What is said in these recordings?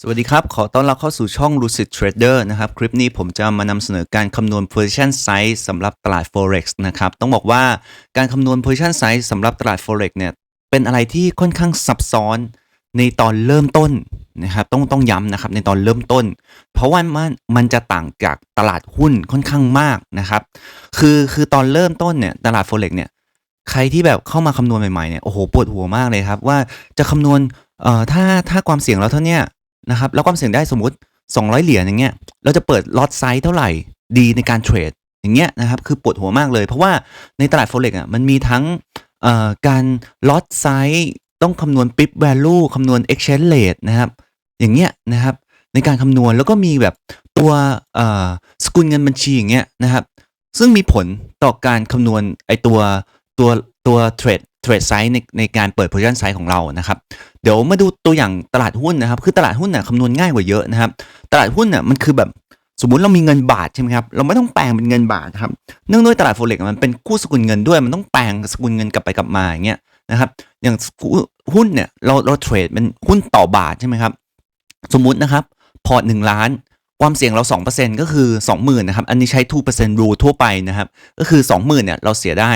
สวัสดีครับ ขอต้อนรับเข้าสู่ช่อง Lucid Trader นะครับ คลิปนี้ผมจะมานำเสนอการคำนวณ position size สำหรับตลาด forex นะครับ ต้องบอกว่าการคำนวณ position size สำหรับตลาด forex เนี่ย เป็นอะไรที่ค่อนข้างซับซ้อนในตอนเริ่มต้นนะครับ ต้องต้องย้ำนะครับในตอนเริ่มต้น เพราะว่ามันมันจะต่างจากตลาดหุ้นค่อนข้างมากนะครับ คือคือตอนเริ่มต้นเนี่ยตลาด forex เนี่ย ใครที่แบบเข้ามาคำนวณใหม่ๆเนี่ย โอ้โหปวดหัวมากเลยครับว่าจะคำนวณ เอ่อ ถ้าถ้าความเสี่ยงเราเท่าเนี้ย นะครับแล้วความเสี่ยงได้สมมุติ 200 เหรียญอย่างเงี้ยเราจะเปิดล็อตไซส์เท่าไหร่ดีในการเทรดอย่างเงี้ยนะครับคือปวดหัวมากเลย เพราะว่าในตลาด Forex อะมันมีทั้งการล็อตไซส์ต้องคำนวณ Pip Value คำนวณ Exchange Rate นะครับ อย่างเงี้ยนะครับ ในการคำนวณแล้วก็มีแบบตัวสกุลเงินบัญชีอย่างเงี้ยนะครับ ซึ่งมีผลต่อการคำนวณไอตัวตัวตัวเทรด เทรดไซส์ในในการเปิด position size ของเรานะครับเดี๋ยวมาดูตัวอย่างตลาดหุ้นนะครับ คือตลาดหุ้นน่ะคำนวณง่ายกว่าเยอะนะครับ ตลาดหุ้นน่ะมันคือแบบสมมติเรามีเงินบาทใช่ไหมครับเราไม่ต้องแปลงเป็นเงินบาทครับเนื่องด้วยตลาด Forex อะมันเป็นคู่สกุลเงินด้วย มันต้องแปลงสกุลเงินกลับไปกลับมาอย่างเงี้ยนะครับ อย่างหุ้นเนี่ยเราเราเทรดเป็นหุ้นต่อบาทใช่ไหมครับสมมุตินะครับพอร์ต1ล้านความเสี่ยงเรา 2%ก็คือ 20,000นะครับ อันนี้ใช้ 2% rule ทั่วไปนะครับ ก็คือ 20,000เนี่ยเราเสียได้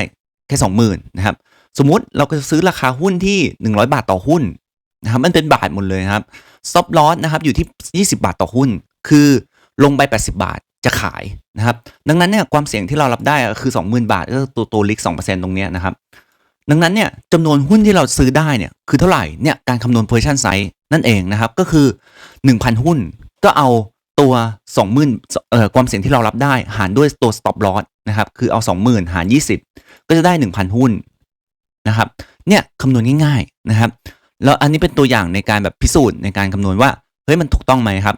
แค่ 20,000นะครับ สมมุติเราก็จะซื้อราคาหุ้นที่ 100 บาทต่อหุ้นนะครับมันเป็นบาทหมดเลยครับ stop loss นะครับอยู่ที่ 20 บาทต่อหุ้น คือลงไป 80 บาทจะขายนะครับ ดังนั้นเนี่ยความเสี่ยงที่เรารับได้คือ 20,000 บาทก็ตัวตัวลิก2%ตรงเนี้ยนะครับ ดังนั้นเนี่ยจำนวนหุ้นที่เราซื้อได้เนี่ยคือเท่าไหร่เนี่ยการคำนวณ position size นั่นเองนะครับก็คือ 1,000 หุ้นก็เอาตัว 20,000เอ่อความเสี่ยงที่เรารับได้หารด้วยตัว stop loss นะครับคือเอา 20,000 หาร 20 ก็จะได้ 1,000 หุ้น นะครับ เนี่ยคำนวณง่ายๆนะครับ แล้วอันนี้เป็นตัวอย่างในการแบบพิสูจน์ในการคำนวณว่าเฮ้ยมันถูกต้องไหมครับ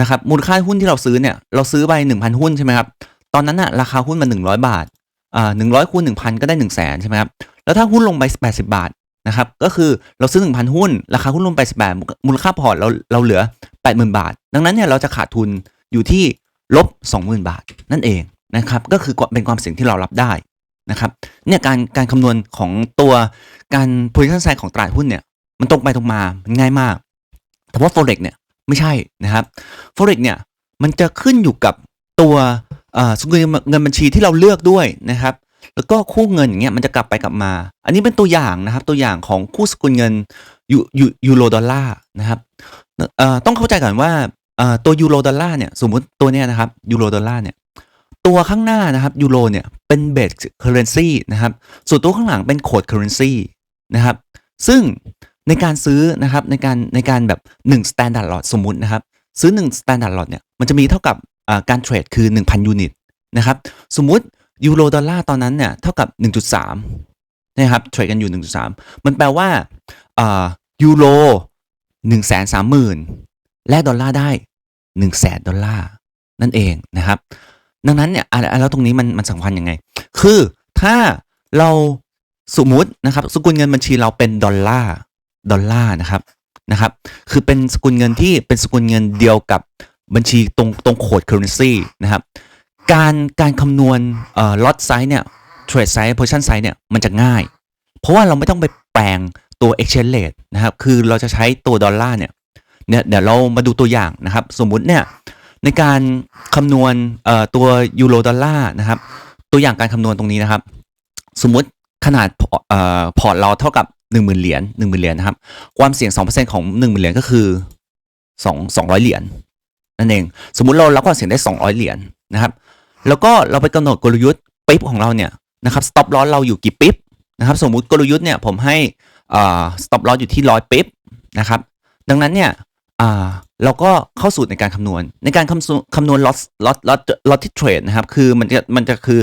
นะครับมูลค่าหุ้นที่เราซื้อเนี่ยเราซื้อไป1,000 หุ้นใช่ไหมครับตอนนั้นอะราคาหุ้นมัน100 บาทอ่า100คูณ1,000ก็ได้1 0 0 0 0แสนใช่ไหมครับแล้วถ้าหุ้นลงไป80บาทนะครับก็คือเราซื้อ1,000หุ้น ราคาหุ้นลงไป10บาทมูลค่าพอร์ตเราเราเหลือ80,000บาท ดังนั้นเนี่ยเราจะขาดทุนอยู่ที่ลบ20,000บาทนั่นเองนะครับก็คือเป็นความเสี่ยงที่เรารับได้ นะครับเนี่ยการการคำนวณของตัวการ position size ของตลาดหุ้นเนี่ยมันตรงไปตรงมามันง่ายมาก แต่ว่า forex เนี่ยไม่ใช่นะครับ forex เนี่ยมันจะขึ้นอยู่กับตัวอ่อสกุลเงินบัญชีที่เราเลือกด้วยนะครับ แล้วก็คู่เงินอย่างเงี้ยมันจะกลับไปกลับมา อันนี้เป็นตัวอย่างนะครับ ตัวอย่างของคู่สกุลเงินยูยูยูโรดอลลาร์นะครับต้องเข้าใจก่อนว่าอ่อตัวยูโรดอลลาร์เนี่ยสมมติตัวเนี้ยนะครับยูโรดอลลาร์เนี่ย ตัวข้างหน้านะครับยูโรเนี่ยเป็นเบสเคอร์เรนซีนะครับส่วนตัวข้างหลังเป็นโคดเคอร์เรนซีนะครับซึ่งในการซื้อนะครับในการในการแบบ1 standard lot สมมุตินะครับซื้อ 1 standard lot เนี่ยมันจะมีเท่ากับการเทรดคือ 1,000 ยูนิตนะครับสมมุติยูโรดอลลาร์ตอนนั้นเนี่ยเท่ากับ 1.3นะครับเทรดกันอยู่ 1.3 มันแปลว่ายูโร1 3 0 0 0 0 แลกดอลลาร์ได้ 1 0 0 0 0แสนดอลลาร์นั่นเองนะครับ ดังนั้นเนี่ยแล้วตรงนี้มันมันสำคัญยังไง คือถ้าเราสมมุตินะครับ สกุลเงินบัญชีเราเป็นดอลลาร์ดอลลาร์นะครับนะครับ คือเป็นสกุลเงินที่เป็นสกุลเงินเดียวกับบัญชีตรงตรงโคด currency นะครับ การการคำนวณเอ่อ lot size เนี่ย trade size position size เนี่ยมันจะง่าย เพราะว่าเราไม่ต้องไปแปลงตัว exchange rate นะครับ คือเราจะใช้ตัวดอลลาร์เนี่ยเนี่ยเดี๋ยวเรามาดูตัวอย่างนะครับ สมมุติเนี่ย ในการคำนวณตัวยูโรดอลลาร์นะครับ ตัวอย่างการคำนวณตรงนี้นะครับ สมมุติขนาดออพอร์ตเราเท่ากับ 1 0,000 เหรียญ1 0,000 เหรียญนะครับ ความเสี่ยง 2%ของ 1 0,000 เหรียญก็คือ 2 200 เหรียญนั่นเอง สมมุติเรารับความเสี่ยงได้ 200 เหรียญนะครับ แล้วก็เราไปกำหนดกลยุทธ์ปิ๊บของเราเนี่ยนะครับ stop loss เราอยู่กี่ปิ๊บนะครับสมมุติกลยุทธ์เนี่ยผมให้อ่า stop loss อยู่ที่ร้อยปิ๊บนะครับดังนั้นเนี่ย อ่าเราก็เข้าสูตรในการคำนวณ ในการคำนวณคำนวณ loss loss loss loss ที่เทรดนะครับ คือมันจะมันจะคือ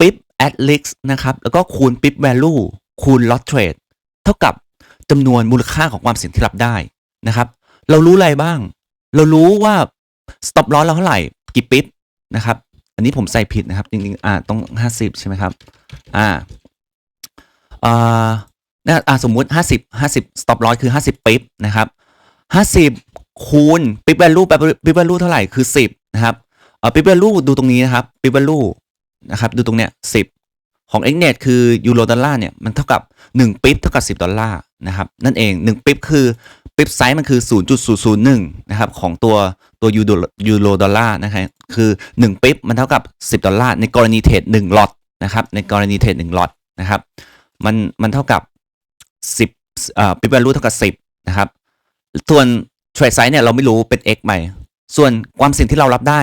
ปิ๊บ at least นะครับ แล้วก็คูณปิ๊บ value คูณ loss trade เท่ากับจำนวนมูลค่าของความเสี่ยงที่รับได้นะครับ เรารู้อะไรบ้าง เรารู้ว่า stop loss เราเท่าไหร่ กี่ปิ๊บนะครับ อันนี้ผมใส่ผิดนะครับ จริงๆ อ่าต้องห้าสิบใช่ไหมครับ อ่าอ่านะอ่าสมมุติห้าสิบห้าสิบ stop loss คือห้าสิบปิ๊บนะครับห้าสิบ คูณปิ๊บ value ปิ๊บ value เท่าไหร่คือสิบนะครับเอ่อปิ๊บ value ดูตรงนี้นะครับปิ๊บ value นะครับดูตรงเนี้ยสิบของ x net คือยูโรดอลลาร์เนี่ยมันเท่ากับ 1 ปิ๊บเท่ากับ 10 ดอลลาร์นะครับนั่นเอง 1 ปิ๊บคือปิ๊บไซส์มันคือ 0.001 นะครับของตัวตัวยูโรยูโรดอลลาร์นะครับคือ 1 ปิ๊บมันเท่ากับ 10 ดอลลาร์ในกรณีเทรด1ล็อตนะครับในกรณีเทรด1ล็อตนะครับมันมันเท่ากับ 10เอ่อปิ๊บ value เท่ากับ 10 นะครับส่วน เทรดไซส์เนี่ยเราไม่รู้เป็น x ใหม่ ส่วนความเสี่ยงที่เรารับได้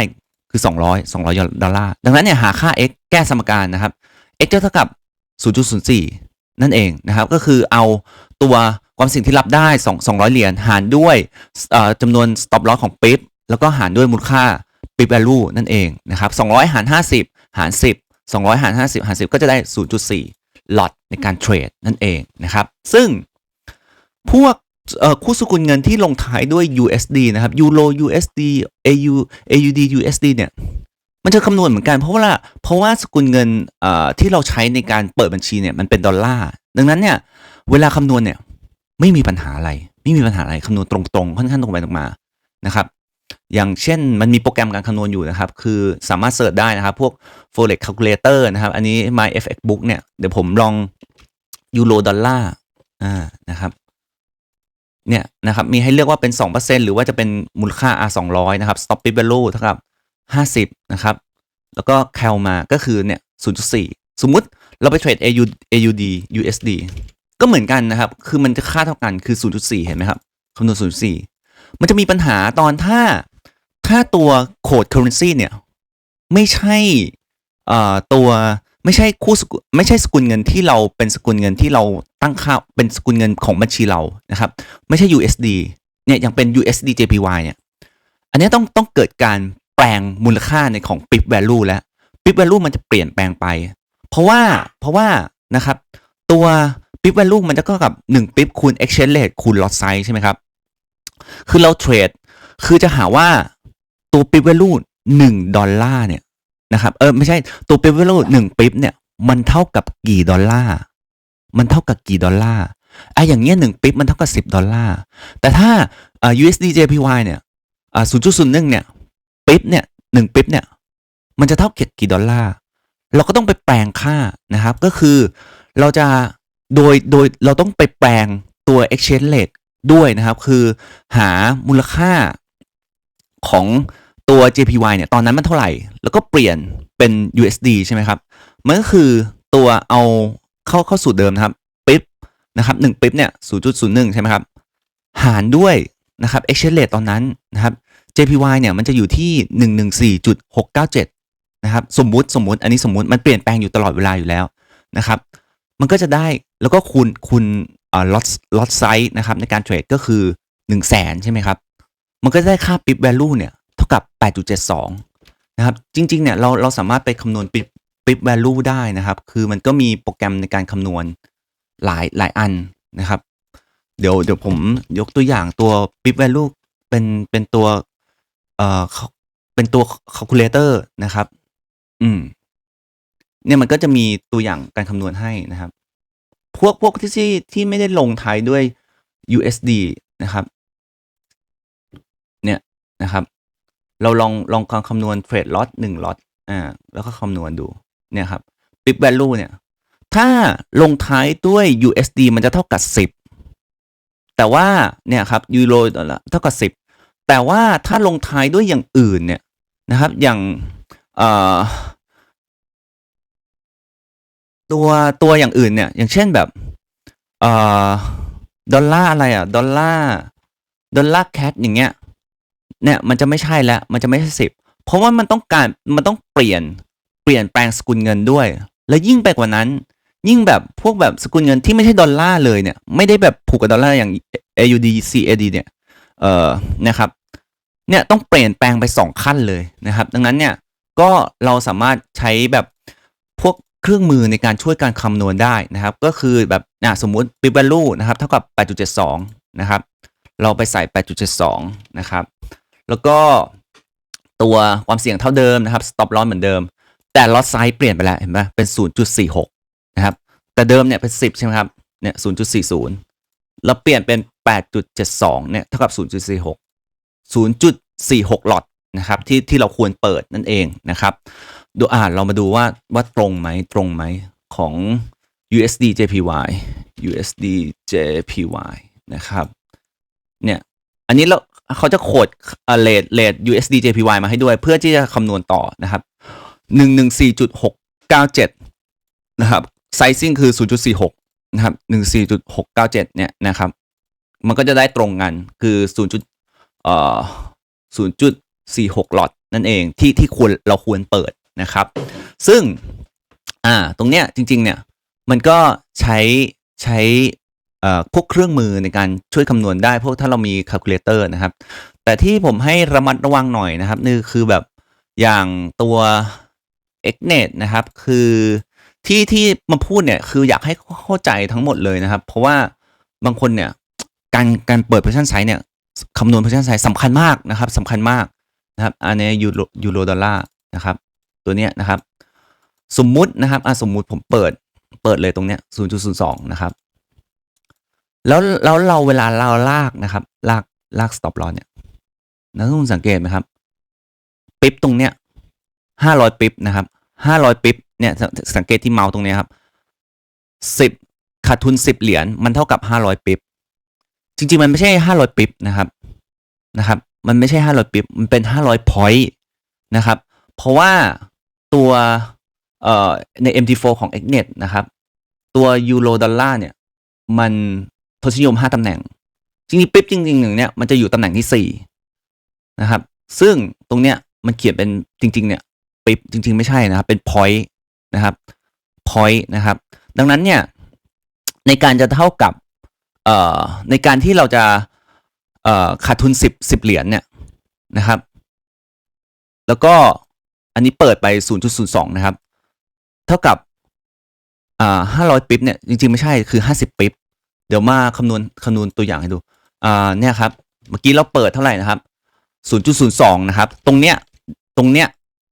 คือ 200 200 ดอลลาร์ ดังนั้นเนี่ยหาค่า x แก้สมการนะครับ x จะเท่ากับ 0.04 นั่นเองนะครับ ก็คือเอาตัวความเสี่ยงที่รับได้ 2 200 เหรียญหารด้วยจำนวน stop loss ของปิ๊บแล้วก็หารด้วยมูลค่าปิ๊บ value นั่นเองนะครับ 200 หาร 50 หาร 10 200 หาร 50 หาร 10 ก็จะได้ 0.4 lot ในการเทรดนั่นเองนะครับ ซึ่งพวก คู่สกุลเงินที่ลงท้ายด้วย USD นะครับ Euro USD AU AUD USD เนี่ยมันจะคำนวณเหมือนกันเพราะว่าเพราะว่าสกุลเงินที่เราใช้ในการเปิดบัญชีเนี่ยมันเป็นดอลลาร์ดังนั้นเนี่ยเวลาคำนวณเนี่ยไม่มีปัญหาอะไร ไม่มีปัญหาอะไรคำนวณตรงๆ ค่อนข้างตรงไปตรงมานะครับอย่างเช่นมันมีโปรแกรมการคำนวณอยู่นะครับ คือสามารถเสิร์ชได้นะครับพวก forex calculator นะครับ อันนี้ my fx book เนี่ยเดี๋ยวผมลองยูโรดอลลาร์อ่านะครับ เนี่ยนะครับมีให้เลือกว่าเป็น 2%หรือว่าจะเป็นมูลค่า R 200นะครับ stop bid value เท่ากับ 50 นะครับ แล้วก็แคลมาก็คือเนี่ย 0.4 สมมุติเราไปเทรด AU AUD USD ก็เหมือนกันนะครับ คือมันจะค่าเท่ากันคือ 0.4 เห็นไหมครับคำนวณ 0.4 มันจะมีปัญหาตอนถ้าถ้าตัวโคด currency เนี่ย ไม่ใช่อ่อตัว ไม่ใช่คู่สกุลไม่ใช่สกุลเงินที่เราเป็นสกุลเงินที่เราตั้งค่าเป็นสกุลเงินของบัญชีเรานะครับ ไม่ใช่ USD เนี่ยยังเป็น USD JPY เนี่ยอันนี้ต้องต้องเกิดการแปลงมูลค่าในของ PIP value แล้ว PIP value มันจะเปลี่ยนแปลงไป เพราะว่าเพราะว่านะครับตัว PIP value มันจะก็กับ 1 PIP คูณ exchange rate คูณ lot size ใช่ไหมครับ คือเราเทรดคือจะหาว่าตัว PIP value 1 ดอลลาร์เนี่ย นะครับ เออไม่ใช่ตัว PIP value 1 PIP เนี่ยมันเท่ากับกี่ดอลลาร์ มันเท่ากับกี่ดอลลาร์อะอย่างเงี้ย1 PIP มันเท่ากับ10ดอลลาร์ แต่ถ้าอ่า USD JPY เนี่ยอ่า0.01เนี่ยปิ๊บเนี่ยหนึ่งปิ๊บเนี่ยมันจะเท่าเกับกี่ดอลลาร์ เราก็ต้องไปแปลงค่านะครับ ก็คือเราจะโดยโดยเราต้องไปแปลงตัว exchange rate ด้วยนะครับ คือหามูลค่าของ ตัว JPY เนี่ยตอนนั้นมันเท่าไหร่ แล้วก็เปลี่ยนเป็น USD ใช่ไหมครับ มันก็คือตัวเอาเข้าเข้าสู่เดิมนะครับปิ๊บนะครับหนึ่งปิ๊บเนี่ย0.01 ใช่ไหมครับ หารด้วยนะครับ exchange rate ตอนนั้นนะครับ JPY เนี่ยมันจะอยู่ที่ 114.697 นะครับ สมมุติสมมุติอันนี้สมมุติมันเปลี่ยนแปลงอยู่ตลอดเวลาอยู่แล้วนะครับ มันก็จะได้แล้วก็คูณคูณอ่า lot lot size นะครับในการเทรดก็คือ 1 0 0 0 0แสนใช่ไหมครับ มันก็ได้ค่า PIP value เนี่ย กับ 8.72 นะครับ จริง ๆ เนี่ยเราเราสามารถไปคำนวณ PIP PIP value ได้นะครับ คือมันก็มีโปรแกรมในการคำนวณหลายหลายอันนะครับ เดี๋ยวเดี๋ยวผมยกตัวอย่างตัว PIP value เป็นเป็นตัวเอ่อเป็นตัว calculator นะครับ อืม เนี่ยมันก็จะมีตัวอย่างการคำนวณให้นะครับ พวกพวกที่ที่ที่ไม่ได้ลงท้ายด้วย USD นะครับ เนี่ยนะครับ เราลองลองการคำนวณเทรดล็อตหนึ่งล็อตอ่าแล้วก็คำนวณดูเนี่ยครับ PIP value เนี่ย ถ้าลงท้ายด้วย USD มันจะเท่ากับ 10 แต่ว่าเนี่ยครับยูโรเท่ากับ 10 แต่ว่าถ้าลงท้ายด้วยอย่างอื่นเนี่ยนะครับอย่างตัวตัวอย่างอื่นเนี่ย อย่างเช่นแบบอดอลลาร์อะไรอะ ดอลลาร์ดอลลาร์แคทอย่างเงี้ย เนี่ยมันจะไม่ใช่แล้วมันจะไม่ใช่สิบเพราะว่ามันต้องการมันต้องเปลี่ยนเปลี่ยนแปลงสกุลเงินด้วย และยิ่งไปกว่านั้น ยิ่งแบบพวกแบบสกุลเงินที่ไม่ใช่ดอลลาร์เลยเนี่ยไม่ได้แบบผูกกับดอลลาร์อย่าง AUD CAD เนี่ยเอ่อนะครับเนี่ยต้องเปลี่ยนแปลงไปสองขั้นเลยนะครับ ดังนั้นเนี่ยก็เราสามารถใช้แบบพวกเครื่องมือในการช่วยการคำนวณได้นะครับ ก็คือแบบอะสมมุติ p i value นะครับเท่ากับ 8.72 นะครับ เราไปใส่ 8.72 นะครับ แล้วก็ตัวความเสี่ยงเท่าเดิมนะครับ stop loss เหมือนเดิม แต่ lot size เปลี่ยนไปแล้วเห็นไหมเป็น 0.46 นะครับ แต่เดิมเนี่ยเป็น 10 ใช่ไหมครับ เนี่ย 0.40 แล้วเปลี่ยนเป็น 8.72 เนี่ย เท่ากับ 0.46 0.46 หลอดนะครับที่ที่เราควรเปิดนั่นเองนะครับดูอ่านเรามาดูว่าว่าตรงไหมตรงไหมของ USD JPY USD JPY นะครับเนี่ยอันนี้เรา เขาจะโคดเลทเลท USD JPY มาให้ด้วย เพื่อที่จะคำนวณต่อนะครับหนึ่งหนึ่งสี่จุดหกเก้าเจ็ดนะครับไซซิ่งคือศูนย์จุดสี่หกนะครับหนึ่งสี่จุดหกเก้าเจ็ดเนี่ยนะครับ มันก็จะได้ตรงกันคือศูนย์จุดเอ่อศูนย์จุดสี่หกหลอดนั่นเองที่ที่ควรเราควรเปิดนะครับ ซึ่งอ่าตรงเนี้ยจริง ๆ เนี่ย มันก็ใช้ใช้ พวกเครื่องมือในการช่วยคำนวณได้ พวกถ้าเรามีค calculator นะครับ แต่ที่ผมให้ระมัดระวังหน่อยนะครับนี่คือแบบอย่างตัว xnet นะครับ คือที่ที่มาพูดเนี่ยคืออยากให้เข้าใจทั้งหมดเลยนะครับ เพราะว่าบางคนเนี่ยการการเปิด position size เนี่ยคำนวณ position size สำคัญมากนะครับสำคัญมากนะครับอันนี้ยูโรยูโรดอลลาร์นะครับตัวเนี้ยนะครับ สมมุตินะครับอะสมมุติผมเปิดเปิดเลยตรงเนี้ย0.02 นะครับ แล้วแล้วเราเวลาเราลากนะครับ ลากลาก stop loss เนี่ยนักลงทุนสังเกตไหมครับปิ๊บตรงเนี้ย500ปิ๊บนะครับ500ปิ๊บเนี่ยสังเกตที่เมาส์ตรงเนี้ยครับ10ขาดทุน10เหรียญมันเท่ากับ500ปิ๊บจริงๆ มันไม่ใช่500ปิ๊บนะครับนะครับ มันไม่ใช่500ปิ๊บมันเป็น500 point นะครับ เพราะว่าตัวเอ่อใน MT4 ของ Xnet นะครับ ตัวยูโรดอลลาร์เนี่ย มัน ทศนิยม 5ตำแหน่ง จริงๆปิ๊บจริงๆหนึ่งเนี่ยมันจะอยู่ตำแหน่งที่4นะครับ ซึ่งตรงเนี้ยมันเขียนเป็นจริง ๆ เนี่ยปิ๊บจริง ๆ ไม่ใช่นะครับเป็น point นะครับ point นะครับ ดังนั้นเนี่ยในการจะเท่ากับเอ่อในการที่เราจะเอ่อขาดทุน 10 10 เหรียญเนี่ยนะครับ แล้วก็อันนี้เปิดไป 0.02 นะครับ เท่ากับอ่า500ปิ๊บเนี่ยจริง ๆ ไม่ใช่คือ 50ปิ๊บ เดี๋ยวมาคำนวณคำนวณตัวอย่างให้ดูอ่าเนี่ยครับเมื่อกี้เราเปิดเท่าไหร่นะครับ 0.02 นะครับ ตรงเนี้ยตรงเนี้ย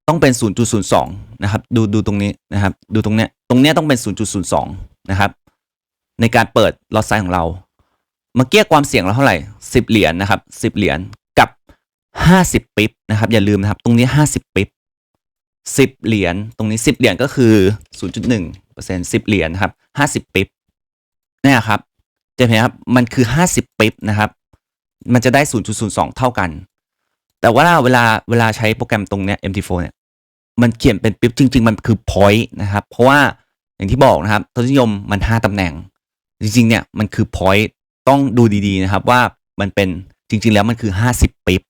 ต้องเป็น 0.02 นะครับ ดูดูตรงนี้นะครับ ดูตรงเนี้ยตรงเนี้ยต้องเป็น 0.02 นะครับ ในการเปิดลอตไซส์ของเราเมื่อกี้ความเสี่ยงเราเท่าไหร่ 10 เหรียญนะครับ 10 เหรียญกับ 50 ปิ๊บนะครับ อย่าลืมนะครับ ตรงนี้ 50 ปิ๊บ10 เหรียญตรงนี้ 10 เหรียญก็คือ 0.1เปอร์เซ็นต์10 เหรียญนะครับ 50 ปิ๊บเนี่ยครับ จะเห็นครับมันคือ 50ปิ๊บนะครับ มันจะได้ 0.02 เท่ากัน แต่ว่าเวลาเวลาใช้โปรแกรมตรงเนี้ย MT4 เนี่ยมันเขียนเป็นปิ๊บจริง ๆ มันคือ point นะครับ เพราะว่าอย่างที่บอกนะครับทศนิยมมัน 5ตำแหน่ง จริง ๆ เนี่ยมันคือ point ต้องดูดีๆนะครับว่ามันเป็นจริง ๆ แล้วมันคือ 50ปิ๊บ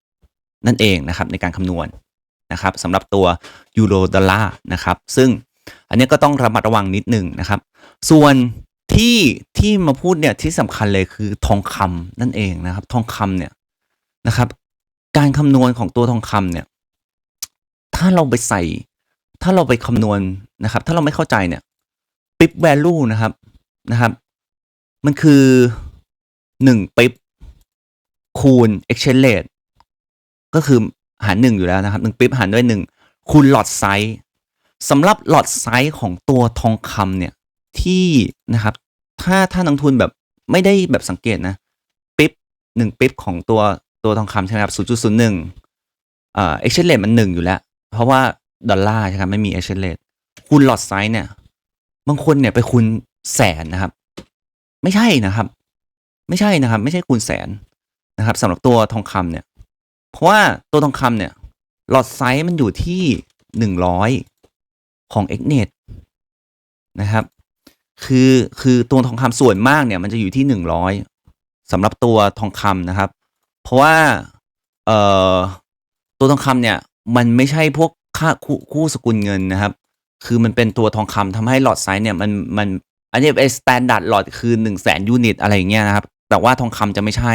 นั่นเองนะครับในการคำนวณนะครับสำหรับตัวยูโรดอลลาร์นะครับ ซึ่งอันนี้ก็ต้องระมัดระวังนิดหนึ่งนะครับ ส่วน ที่ที่มาพูดเนี่ยที่สำคัญเลยคือทองคำนั่นเองนะครับ ทองคำเนี่ยนะครับ การคำนวณของตัวทองคำเนี่ย ถ้าเราไปใส่ ถ้าเราไปคำนวณนะครับ ถ้าเราไม่เข้าใจเนี่ยปิ๊บแวลูนะครับนะครับ มันคือหนึ่งปิ๊บคูณ exchange rate ก็คือหารหนึ่งอยู่แล้วนะครับหนึ่งปิ๊บหารด้วยหนึ่งคูณหลอดไซส์สำหรับหลอดไซส์ของตัวทองคำเนี่ย ที่นะครับ ถ้าถ้านักทุนแบบไม่ได้แบบสังเกตนะปิ๊บหนึ่งปิ๊บของตัวตัวทองคำใช่ไหมครับศูนย์จุดศูนย์หนึ่งเอ่อ exchange rate มันหนึ่งอยู่แล้ว เพราะว่าดอลลาร์ใช่ครับไม่มี exchange rate คูณหลอดไซส์เนี่ย บางคนเนี่ยไปคูณแสนนะครับ ไม่ใช่นะครับ ไม่ใช่นะครับ ไม่ใช่คูณแสนนะครับสำหรับตัวทองคำเนี่ย เพราะว่าตัวทองคำเนี่ยหลอดไซส์มันอยู่ที่หนึ่งร้อยของ Xnet นะครับ คือคือตัวทองคำส่วนมากเนี่ยมันจะอยู่ที่หนึ่งร้อยสำหรับตัวทองคำนะครับ เพราะว่าเอ่อตัวทองคำเนี่ยมันไม่ใช่พวกค่าคู่คู่สกุลเงินนะครับ คือมันเป็นตัวทองคำทำให้หลอดไซส์เนี่ยมันมันอันนี้เป็นสแตนดาร์ดหลอดคือหนึ่งแสนยูนิตอะไรอย่างเงี้ยนะครับ แต่ว่าทองคำจะไม่ใช่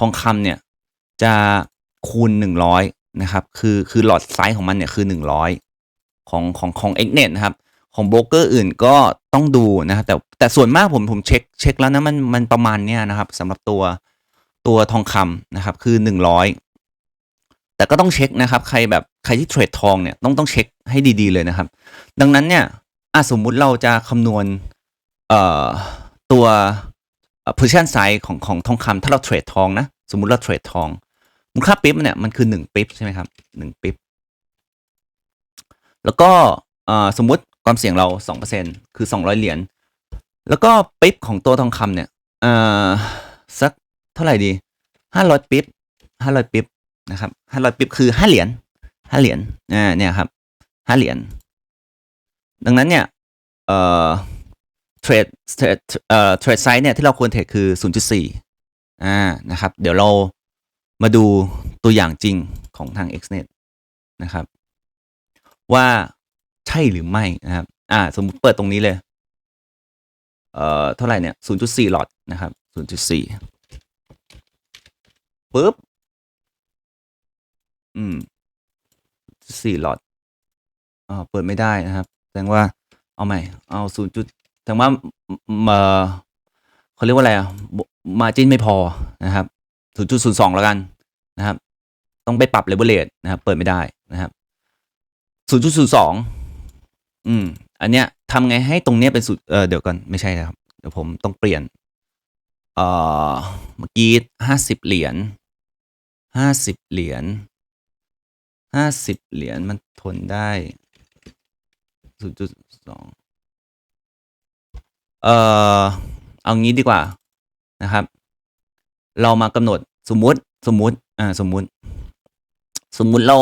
ทองคำเนี่ยจะคูณหนึ่งร้อยนะครับ คือคือหลอดไซส์ของมันเนี่ยคือหนึ่งร้อยของของของ Xnet นะครับ ของโบรกเกอร์อื่นก็ต้องดูนะครับแต่แต่ส่วนมากผมผมเช็คเช็คแล้วนะมันมันประมาณเนี้ยนะครับสำหรับตัวตัวทองคำนะครับคือหนึ่งร้อยแต่ก็ต้องเช็คนะครับใครแบบใครที่เทรดทองเนี่ยต้องต้องเช็คให้ดีๆเลยนะครับ ดังนั้นเนี่ยอะสมมุติเราจะคำนวณเอ่อตัว position size ของของทองคำถ้าเราเทรดทองนะสมมุติเราเทรดทองมูลค่าปิ๊บเนี่ยมันคือหนึ่งปิ๊บใช่ไหมครับหนึ่งปิ๊บแล้วก็สมมุติ ความเสี่ยงเราสองเปอร์เซ็นคือสองร้อยเหรียญ แล้วก็ปิ๊บของตัวทองคำเนี่ยสักเท่าไหร่ดีห้าร้อยปิ๊บห้าร้อยปิ๊บนะครับห้าร้อยปิ๊บคือห้าเหรียญห้าเหรียญ อ่า เนี่ยครับห้าเหรียญ ดังนั้นเนี่ย เอ่อ เทรด เทรด เอ่อ เทรดไซส์เนี่ยที่เราควรเทรดคือศูนย์จุดสี่อ่า นะครับ เดี๋ยวเรามาดูตัวอย่างจริงของทาง XNet นะครับ ว่า ใช่หรือไม่นะครับ อ่า สมมติเปิดตรงนี้เลย เอ่อ เท่าไหร่เนี่ย 0.4 หลอดนะครับ0.4ปึ๊บ อืม4หลอดอ่าเปิดไม่ได้นะครับ แสดงว่า เอาใหม่ เอา 0. จุดแสดงว่าเออเขาเรียกว่าอะไรอะ มาจินไม่พอนะครับ0.02 แล้วกันนะครับ ต้องไปปรับเลเวลเลตนะครับ เปิดไม่ได้นะครับ 0.02 อืม อันเนี้ยทำไงให้ตรงเนี้ยเป็นสุดเออเดี๋ยวก่อนไม่ใช่นะครับ เดี๋ยวผมต้องเปลี่ยน เออเมื่อกี้ห้าสิบเหรียญห้าสิบเหรียญห้าสิบเหรียญมันทนได้ศูนย์จุดสองเออเอางี้ดีกว่านะครับ เรามากำหนดสมมุติสมมุติอ่าสมมุติ สมมุติเรา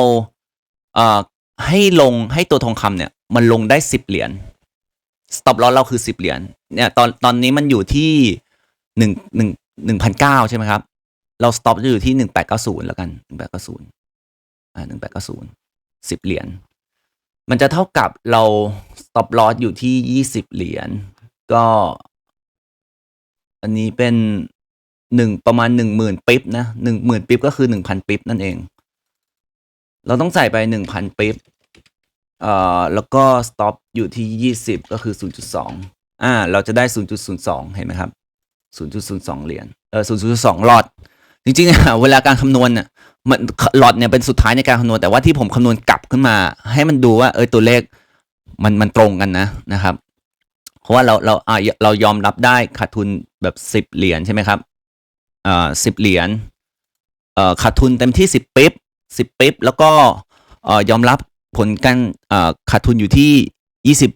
เอ่อให้ลงให้ตัวทองคำเนี่ย มันลงได้สิบเหรียญ stop loss เราคือสิบเหรียญเนี่ยตอนตอนนี้มันอยู่ที่หนึ่งหนึ่งหนึ่งพันเก้าใช่ไหมครับ เรา stop จะอยู่ที่หนึ่งแปดเก้าศูนย์แล้วกันหนึ่งแปดเก้าศูนย์อ่าหนึ่งแปดเก้าศูนย์สิบเหรียญมันจะเท่ากับเรา stop loss อยู่ที่ยี่สิบเหรียญก็ อันนี้เป็นหนึ่งประมาณหนึ่งหมื่นปิ๊บนะหนึ่งหมื่นปิ๊บก็คือหนึ่งพันปิ๊บนั่นเอง เราต้องใส่ไปหนึ่งพันปิ๊บ เอ่อแล้วก็ stop อยู่ที่ยี่สิบก็คือศูนย์จุดสองอ่าเราจะได้ศูนย์จุดศูนย์สองเห็นไหมครับศูนย์จุดศูนย์สองเหรียญเออศูนย์จุดสองหลอด จริงๆเวลาการคำนวณเนี่ยมันหลอดเนี่ยเป็นสุดท้ายในการคำนวณแต่ว่าที่ผมคำนวณกลับขึ้นมา ให้มันดูว่าเออตัวเลขมันมันตรงกันนะนะครับ เพราะว่าเราเราอ่าเรายอมรับได้ขาดทุนแบบสิบเหรียญใช่ไหมครับเอ่อสิบเหรียญเอ่อขาดทุนเต็มที่สิบปิ๊บสิบปิ๊บแล้วก็เอ่อยอมรับ ผลการขาดทุนอยู่ที่ยี่สิบ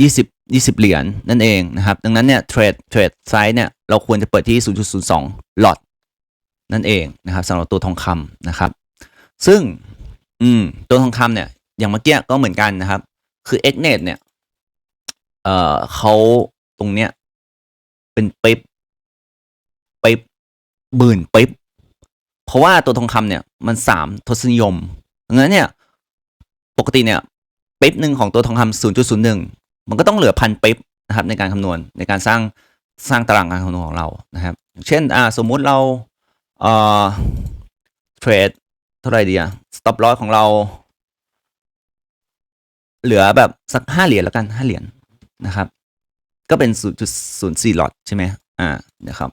ยี่สิบยี่สิบเหรียญนั่นเองนะครับ ดังนั้นเนี่ยเทรดเทรดไซส์เนี่ยเราควรจะเปิดที่ศูนย์จุดศูนย์สองหลอดนั่นเองนะครับสำหรับตัวทองคำนะครับ ซึ่งอืมตัวทองคำเนี่ยอย่างเมื่อกี้ก็เหมือนกันนะครับ คือ XNet เนี่ยเอ่อเขาตรงเนี้ยเป็นปิ๊บปิ๊บหมื่นปิ๊บเพราะว่าตัวทองคำเนี่ยมันสามทศนิยมดังนั้นเนี่ย ปกติเนี่ยปิ๊บหนึ่งของตัวทองคำศูนย์จุดศูนย์หนึ่งมันก็ต้องเหลือพันปิ๊บนะครับในการคำนวณในการสร้างสร้างตารางการคำนวณของเรานะครับ เช่นอ่าสมมุติเราเอ่อเทรดเท่าไหร่ดีอะ stop loss ของเรา เหลือแบบสักห้าเหรียญแล้วกันห้าเหรียญนะครับ ก็เป็นศูนย์จุดศูนย์สี่หลอดใช่ไหมอ่านะครับ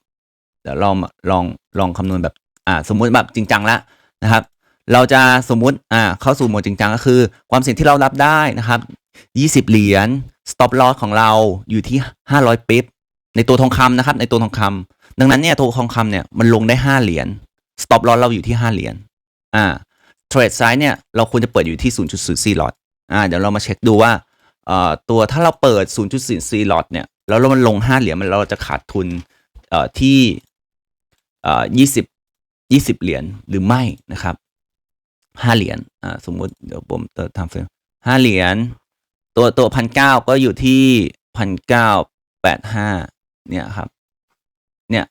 เดี๋ยวเราลองลองคำนวณแบบอ่าสมมุติแบบจริงจังแล้วนะครับ เราจะสมมุติอ่าเข้าสู่โหมดจริงจังก็คือ ความเสี่ยงที่เรารับได้นะครับยี่สิบเหรียญ stop loss ของเราอยู่ที่ห้าร้อยปิ๊บในตัวทองคำนะครับ ในตัวทองคำดังนั้นเนี่ยตัวทองคำเนี่ยมันลงได้ห้าเหรียญ stop loss เราอยู่ที่ห้าเหรียญอ่า trade size เนี่ยเราควรจะเปิดอยู่ที่ศูนย์จุดศูนย์สี่หลอดอ่าเดี๋ยวเรามาเช็คดูว่าเอ่อตัวถ้าเราเปิด0.44หลอดเนี่ยแล้วเรามันลง 5 เหรียญมันเราจะขาดทุนเอ่อที่เอ่อ20 20 เหรียญหรือไม่นะครับ 5เหรียญอ่าสมมุติเดี๋ยวผมจะทำเฟรม5เหรียญตัวตัวพันเก้าก็อยู่ที่พันเก้าแปดห้าเนี่ยครับ เนี่ย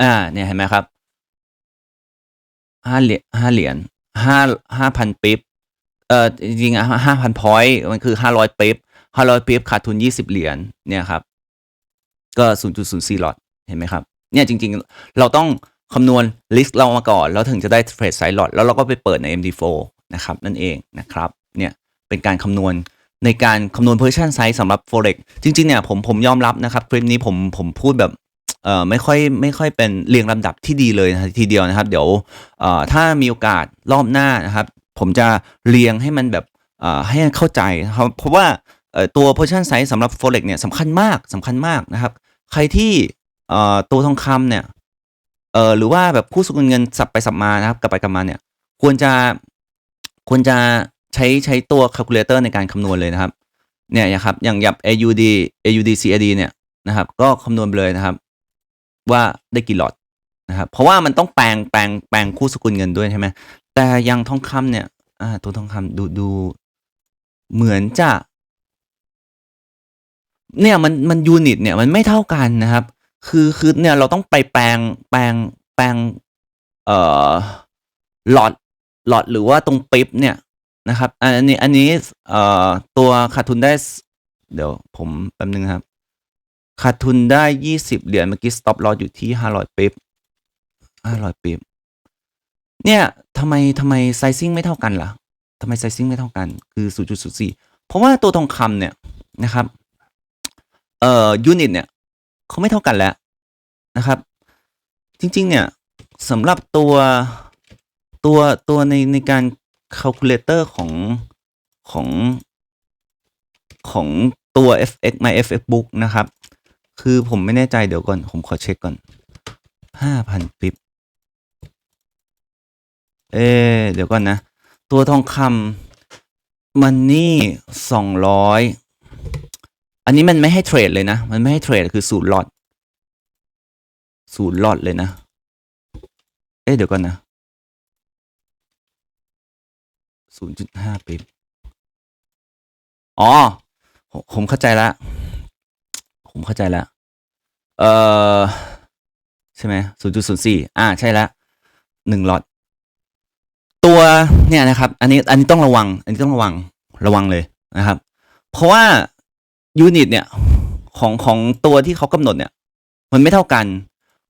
อ่าเนี่ยเห็นไหมครับห้าเหรียญห้าเหรียญห้าห้าพันปิ๊บเอ่อจริงๆอะห้าพันพอยต์มันคือห้าร้อยปิ๊บห้าร้อยปิ๊บขาดทุนยี่สิบเหรียญเนี่ยครับ ก็ศูนย์จุดศูนย์สี่หลอดเห็นไหมครับ เนี่ยจริง ๆ เราต้อง คำนวณลิสต์เรามาก่อนแล้วถึงจะได้เทรดไซส์หลอดแล้วเราก็ไปเปิดใน MD4 นะครับนั่นเองนะครับเนี่ยเป็นการคำนวณในการคำนวณ position size สำหรับ forex จริงๆเนี่ยผมผมยอมรับนะครับคลิปนี้ผมผมพูดแบบเอ่อไม่ค่อยไม่ค่อยเป็นเรียงลำดับที่ดีเลยนะทีเดียวนะครับ เดี๋ยวเอ่อถ้ามีโอกาสรอบหน้านะครับผมจะเรียงให้มันแบบเอ่อให้เข้าใจครับเพราะว่าเอ่อตัว position size สำหรับ forex เนี่ยสำคัญมากสำคัญมากนะครับ ใครที่เอ่อตัวทองคำเนี่ย เอ่อหรือว่าแบบผู้สกุลเงินสับไปสับมานะครับกลับไปกลับมาเนี่ย ควรจะควรจะใช้ใช้ตัวค calculator ในการคำนวณเลยนะครับ เนี่ยนะครับอย่างอย่าง AUD AUD CAD เนี่ยนะครับ ก็คำนวณเลยนะครับ ว่าได้กี่หลอดนะครับเพราะว่ามันต้องแปลงแปลงแปลงคู่สกุลเงินด้วยใช่ไหมแต่อยังทองคำเนี่ยอ่าตัวทองคำดูดูเหมือนจะ เนี่ยมันมันยูนิตเนี่ยมันไม่เท่ากันนะครับ คือคือเนี่ยเราต้องไปแปลงแปลงแปลงเอ่อหลอดหลอดหรือว่าตรงปิ๊บเนี่ยนะครับ อันนี้อันนี้เอ่อตัวขาดทุนได้ เดี๋ยวผมแป๊บนึงครับ ขาดทุนได้ยี่สิบเหรียญเมื่อกี้ stop loss อยู่ที่ห้าร้อยปิ๊บห้าร้อยปิ๊บเนี่ยทำไมทำไมไซซิ่งไม่เท่ากันล่ะทำไมไซซิ่งไม่เท่ากันคือศูนย์จุดศูนย์สี่เพราะว่าตัวทองคำเนี่ยนะครับเอ่อยูนิตเนี่ย เขาไม่เท่ากันแล้วนะครับ จริง ๆ เนี่ยสำหรับตัวตัวตัวในในการ calculator ของของของตัว FX my FX book นะครับ คือผมไม่แน่ใจเดี๋ยวก่อน ผมขอเช็คก่อนห้าพันปิบเอเดี๋ยวก่อนนะ ตัวทองคำมันนี่สองร้อย อันนี้มันไม่ให้เทรดเลยนะ มันไม่ให้เทรดคือศูนย์ลอตศูนย์ลอตเลยนะ เอ๊ะเดี๋ยวก่อนนะศูนย์จุดห้าปิบอ๋อ ผมเข้าใจแล้วผมเข้าใจแล้วเออใช่ไหมศูนย์จุดศูนย์สี่อ่าใช่แล้วหนึ่งลอตตัวเนี่ยนะครับ อันนี้อันนี้ต้องระวัง อันนี้ต้องระวังระวังเลยนะครับ เพราะว่า ยูนิตเนี่ยของของตัวที่เขากำหนดเนี่ย มันไม่เท่ากัน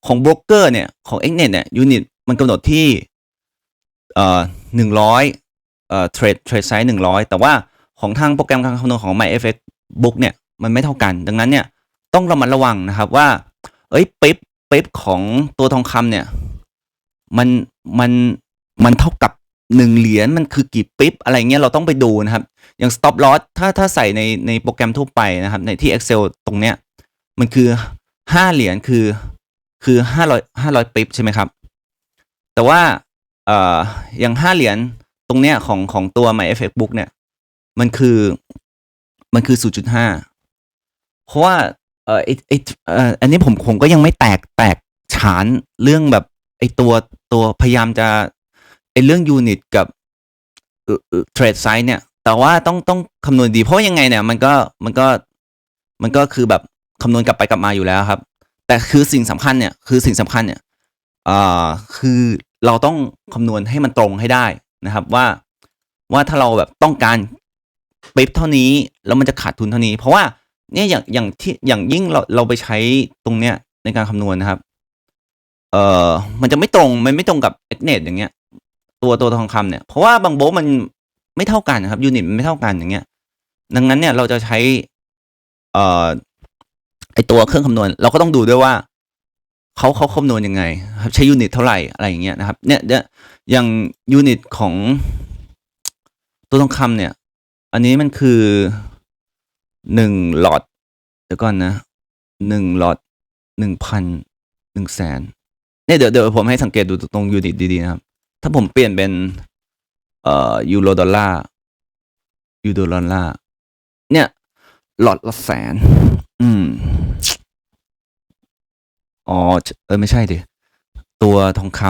ของโบรกเกอร์เนี่ยของ x n e t เน็ตเนี่ยยูนิตมันกำหนดที่เอ่อหนึ่งร้อยเอ่อเทรดเทรดไซส์หนึ่งร้อยแต่ว่าของทางโปรแกรมการคำนวณของ MyFX Book เนี่ยมันไม่เท่ากัน ดังนั้นเนี่ยต้องระมัดระวังนะครับว่า เอ้ยปิ๊บปิ๊บของตัวทองคำเนี่ยมันมันมันเท่ากับหนึ่งเหรียญมันคือกี่ปิ๊บอะไรเงี้ยเราต้องไปดูนะครับ อย่าง stop loss ถ้าถ้าใส่ในในโปรแกรมทั่วไปนะครับ ในที่ Excel ตรงเนี้ย มันคือห้าเหรียญคือคือห้าร้อยห้าร้อยปิบใช่ไหมครับ แต่ว่าเอ่ออย่างห้าเหรียญตรงเนี้ยของของตัว MyFX Book เนี่ย มันคือมันคือ0.5เพราะว่าเออไอไอเอออันนี้ผมผมก็ยังไม่แตกแตกฉานเรื่องแบบไอตัวตัวพยายามจะไอเรื่องยูนิตกับเทรดไซส์เนี่ย แต่ว่าต้องต้องคำนวณดีเพราะยังไงเนี่ย มันก็มันก็มันก็คือแบบคำนวณกลับไปกลับมาอยู่แล้วครับ แต่คือสิ่งสำคัญเนี่ยคือสิ่งสำคัญเนี่ยอ่าคือเราต้องคำนวณให้มันตรงให้ได้นะครับว่าว่าถ้าเราแบบต้องการปิ๊บเท่านี้แล้วมันจะขาดทุนเท่านี้ เพราะว่าเนี่ยอย่างอย่างที่อย่างยิ่งเราเราไปใช้ตรงเนี้ยในการคำนวณนะครับ เอ่อมันจะไม่ตรงมันไม่ตรงกับ x n e t อย่างเงี้ย ตัวตัวทองคำเนี่ยเพราะว่าบางโบมัน ไม่เท่ากันนะครับยูนิตมันไม่เท่ากันอย่างเงี้ย ดังนั้นเนี่ยเราจะใช้ เอ่อไอตัวเครื่องคำนวณ เราก็ต้องดูด้วยว่าเขาเขาคำนวณยังไง ครับ ใช้ยูนิตเท่าไหร่อะไรอย่างเงี้ยนะครับเนี่ยเนี่ยอย่างยูนิตของตัวทองคำเนี่ย อันนี้มันคือหนึ่งหลอดเดี๋ยวก่อนนะหนึ่งหลอดหนึ่งพันหนึ่งแสนเนี่ยเดี๋ยวเดี๋ยวผมให้สังเกตดูตรงยูนิตดีๆนะครับ ถ้าผมเปลี่ยนเป็น เอ่อยูโรดอลลาร์ยูโรดอลลาร์เนี่ยหลอดละแสน อืมอ๋อเออไม่ใช่ดิตัวทองค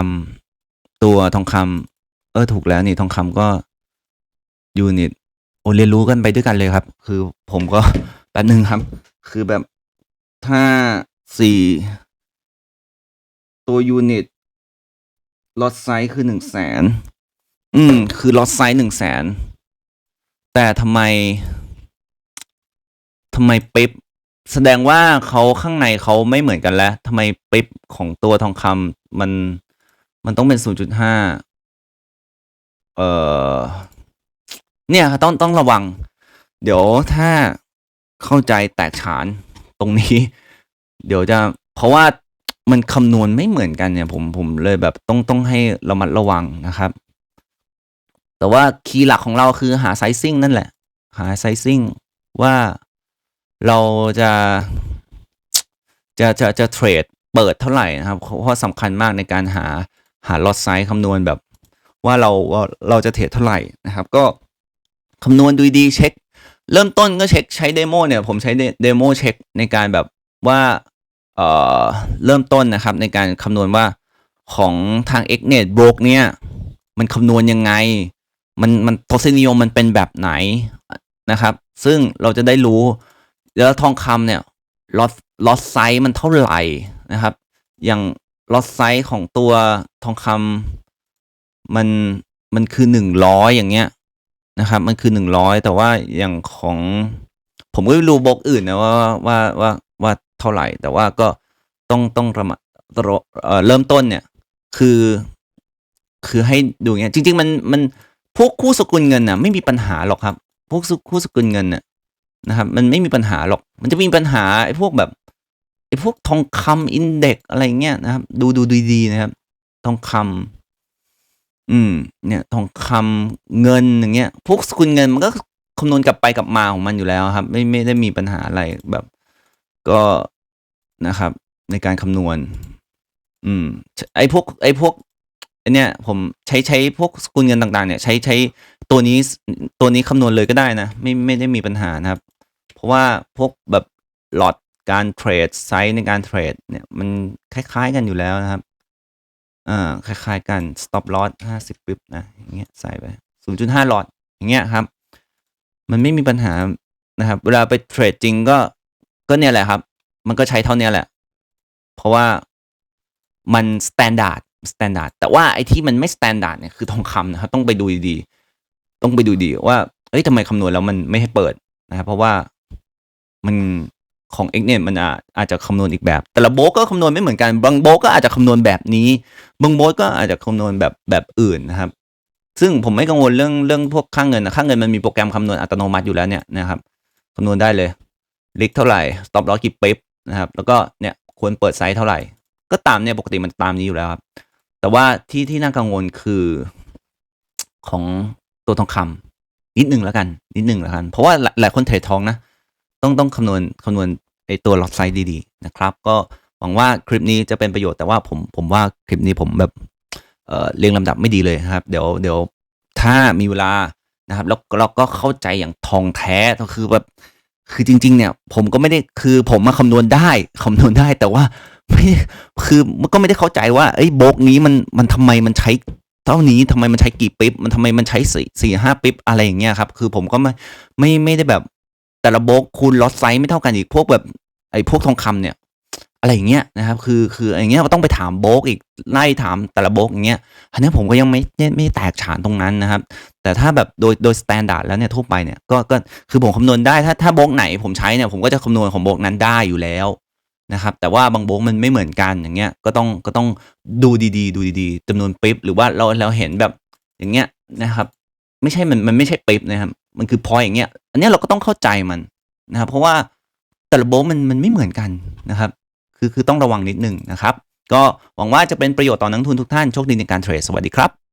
ำตัวทองคำเออถูกแล้วนี่ทองคำก็ยูนิตโอเรียนรู้กันไปด้วยกันเลยครับ คือผมก็แป๊บนึงครับ คือแบบถ้าสี่ตัวยูนิตลอตไซส์คือหนึ่งแสน อืม คือลอตไซส์หนึ่งแสนแต่ทำไมทำไมปิ๊บแสดงว่าเขาข้างในเขาไม่เหมือนกันแล้วทำไมปิ๊บของตัวทองคำมันมันต้องเป็นศูนย์จุดห้าเอ่อเนี่ยต้องต้องระวัง เดี๋ยวถ้าเข้าใจแตกฉานตรงนี้ เดี๋ยวจะเพราะว่ามันคำนวณไม่เหมือนกันเนี่ย ผมผมเลยแบบต้องต้องให้ระมัดระวังนะครับ แต่ว่าคีย์หลักของเราคือหาไซซิ่งนั่นแหละ หาไซซิ่งว่าเราจะจะจะจะเทรดเปิดเท่าไหร่นะครับเพราะสำคัญมากในการหาหาลอตไซส์คำนวณแบบว่าเราว่าเราจะเทรดเท่าไหร่นะครับ ก็คำนวณดูดีเช็ค เริ่มต้นก็เช็คใช้เดโมเนี่ยผมใช้เดโมเช็คในการแบบว่าเอ่อเริ่มต้นนะครับในการคำนวณว่าของทาง x n e t b r o k เนี่ยมันคำนวณยังไง มันมันทศนิยมมันเป็นแบบไหนนะครับ ซึ่งเราจะได้รู้แล้วทองคำเนี่ยลอสลอสไซส์มันเท่าไหร่นะครับ อย่างลอสไซส์ของตัวทองคำมันมันคือหนึ่งร้อยอย่างเงี้ยนะครับ มันคือหนึ่งร้อยแต่ว่าอย่างของ ผมก็ไม่รู้บล็อกอื่นนะว่าว่าว่าว่าเท่าไหร่ แต่ว่าก็ต้องต้องระมัดระเอ่อเริ่มต้นเนี่ย คือ คือให้ดูเงี้ยจริง ๆ มันมัน พวกคู่สกุลเงินน่ะไม่มีปัญหาหรอกครับ พวกคู่สกุลเงินน่ะนะครับ มันไม่มีปัญหาหรอก มันจะมีปัญหาไอ้พวกแบบไอ้พวกทองคำอินเด็กอะไรเงี้ยนะครับ ดูดูดีๆนะครับ ทองคำอืม เนี่ย ทองคำเงินอย่างเงี้ย พวกสกุลเงินมันก็คำนวณกลับไปกลับมาของมันอยู่แล้วครับ ไม่ไม่ได้มีปัญหาอะไรแบบ ก็นะครับ ในการคำนวณ อืมไอ้พวกไอ้พวก เนี่ยผมใช้ใช้พวกสกุลเงินต่างๆ เนี่ยใช้ใช้ตัวนี้ตัวนี้คำนวณเลยก็ได้นะ ไม่ไม่ได้มีปัญหานะครับ เพราะว่าพวกแบบหลอดการเทรดไซส์ในการเทรดเนี่ยมันคล้ายๆกันอยู่แล้วนะครับอ่าคล้ายๆกัน stop loss ห้าสิบปิ๊บนะอย่างเงี้ยใส่ไปศูนย์จุดห้าหลอดอย่างเงี้ยครับ มันไม่มีปัญหานะครับ เวลาไปเทรดจริงก็ก็เนี่ยแหละครับ มันก็ใช้เท่านี้แหละ เพราะว่ามันสแตนดาร์ด สแตนดาร์ดแต่ว่าไอ้ที่มันไม่สแตนดาร์ดเนี่ยคือทองคำนะครับต้องไปดูดีๆต้องไปดูดีว่าเอ้ยทำไมคำนวณแล้วมันไม่ให้เปิดนะครับเพราะว่ามันของ X เนี่ยมันอาจจะคำนวณอีกแบบ แต่ละโบกก็คำนวณไม่เหมือนกันบางโบกก็อาจจะคำนวณแบบนี้บางโบกก็อาจจะคำนวณแบบแบบอื่นนะครับ ซึ่งผมไม่กังวลเรื่องเรื่องพวกค่างเงินนะค่างเงินมันมีโปรแกรมคำนวณอัตโนมัติอยู่แล้วเนี่ยนะครับคำนวณได้เลยลิกเท่าไหร่ stop loss กี่ปิ๊บนะครับ แล้วก็เนี่ยควรเปิดไซส์เท่าไหร่ ก็ตามเนี่ยปกติมันตามนี้อยู่แล้วครับ แต่ว่าที่ที่น่ากังวลคือของตัวทองคำนิดหนึ่งแล้วกัน นิดหนึ่งแล้วกัน เพราะว่าหลายคนเทรดทองนะ ต้องต้องคำนวณคำนวณไอตัวลอตไซส์ดีๆนะครับ ก็หวังว่าคลิปนี้จะเป็นประโยชน์แต่ว่าผมผมว่าคลิปนี้ผมแบบเอ่อเรียงลำดับไม่ดีเลยครับ เดี๋ยวเดี๋ยวถ้ามีเวลานะครับ แล้วเราก็เข้าใจอย่างทองแท้ก็คือแบบคือจริง ๆ เนี่ย ผมก็ไม่ได้คือผมมาคำนวณได้คำนวณได้แต่ว่า คือมันก็ไม่ได้เข้าใจว่าไอ้โบกนี้มันมันทำไมมันใช้เท่านี้ทำไมมันใช้กี่ปิ๊บมันทำไมมันใช้สี่สี่ห้าปิ๊บอะไรอย่างเงี้ยครับคือผมก็ไม่ไม่ไม่ได้แบบแต่ละโบกคูณลอตไซส์ไม่เท่ากันอีกพวกแบบไอ้พวกทองคำเนี่ย อะไรอย่างเงี้ยนะครับ คือคืออย่างเงี้ยก็ต้องไปถามโบกอีกไล่ถามแต่ละโบกอย่างเงี้ยอันนี้ผมก็ยังไม่ไม่ไม่แตกฉานตรงนั้นนะครับ แต่ถ้าแบบโดยโดยสแตนดาร์ดแล้วเนี่ยทั่วไปเนี่ยก็ก็คือผมคำนวณได้ถ้าถ้าโบกไหนผมใช้เนี่ยผมก็จะคำนวณของโบกนั้นได้อยู่แล้ว นะครับแต่ว่าบางโบกมันไม่เหมือนกันอย่างเงี้ยก็ต้องก็ต้องดูดีๆ ดูดีๆจำนวนปิ๊บหรือว่าเราเราเห็นแบบอย่างเงี้ยนะครับ ไม่ใช่มันมันไม่ใช่ปิ๊บนะครับ มันคือพอยอย่างเงี้ย อันนี้เราก็ต้องเข้าใจมันนะครับเพราะว่าแต่ละโบกมันมันไม่เหมือนกันนะครับคือคือต้องระวังนิดนึงนะครับ ก็หวังว่าจะเป็นประโยชน์ต่อนักทุนทุกท่านโชคดีในการเทรดสวัสดีครับ